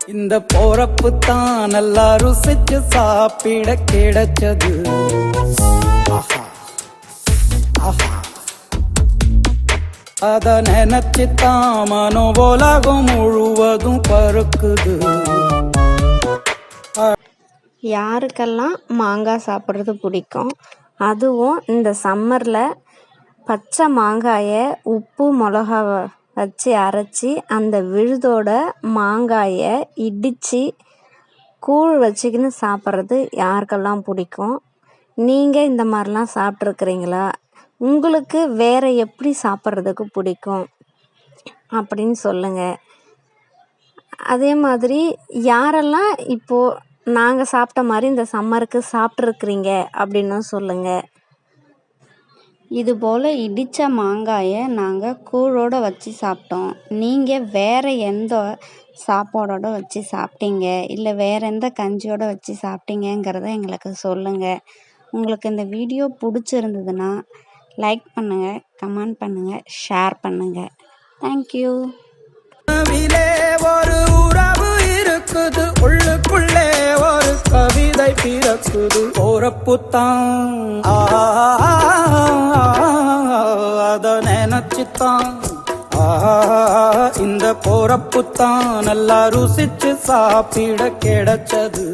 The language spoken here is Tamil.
இந்த போறப்பு தான் நல்லா ருசிச்சு சாப்பிட கிடைச்சது. அத நினைச்சு தான் மனோ உலகம் முழுவதும் பருக்குது யாருக்கெல்லாம் மாங்காய் சாப்பிட்றது பிடிக்கும்? அதுவும் இந்த சம்மரில் பச்சை மாங்காயை உப்பு மிளகா வச்சு அரைச்சி அந்த விழுதோட மாங்காயை இடித்து கூழ் வச்சுக்கின்னு சாப்பிட்றது யாருக்கெல்லாம் பிடிக்கும்? நீங்கள் இந்த மாதிரிலாம் சாப்பிட்ருக்குறீங்களா? உங்களுக்கு வேறு எப்படி சாப்பிட்றதுக்கு பிடிக்கும்? அப்படின்னு சொல்லுங்கள் அதே மாதிரி யாரெல்லாம் இப்போது நாங்கள் சாப்பிட்ட மாதிரி இந்த சம்மருக்கு சாப்பிட்ருக்குறீங்க அப்படின்னும் சொல்லுங்கள் இது போல் இடித்த மாங்காயை நாங்கள் கூழோடு வச்சு சாப்பிட்டோம். நீங்கள் வேறு எந்த சாப்பாடோடு வச்சு சாப்பிட்டீங்க? இல்லை வேறு எந்த கஞ்சியோடு வச்சு சாப்பிட்டீங்கங்கிறத எங்களுக்கு சொல்லுங்கள் உங்களுக்கு இந்த வீடியோ பிடிச்சிருந்ததுன்னா லைக் பண்ணுங்கள் கமெண்ட் பண்ணுங்கள் ஷேர் பண்ணுங்கள் தேங்க்யூ ஒரு உறவு இருக்குது. உள்ளுக்குள்ளே ஒரு கவிதை பிறக்குது. போறப்புத்தான் தான் இந்த போறப்புத்தான் நல்லா ருசிச்சு சாப்பிட கிடைச்சது.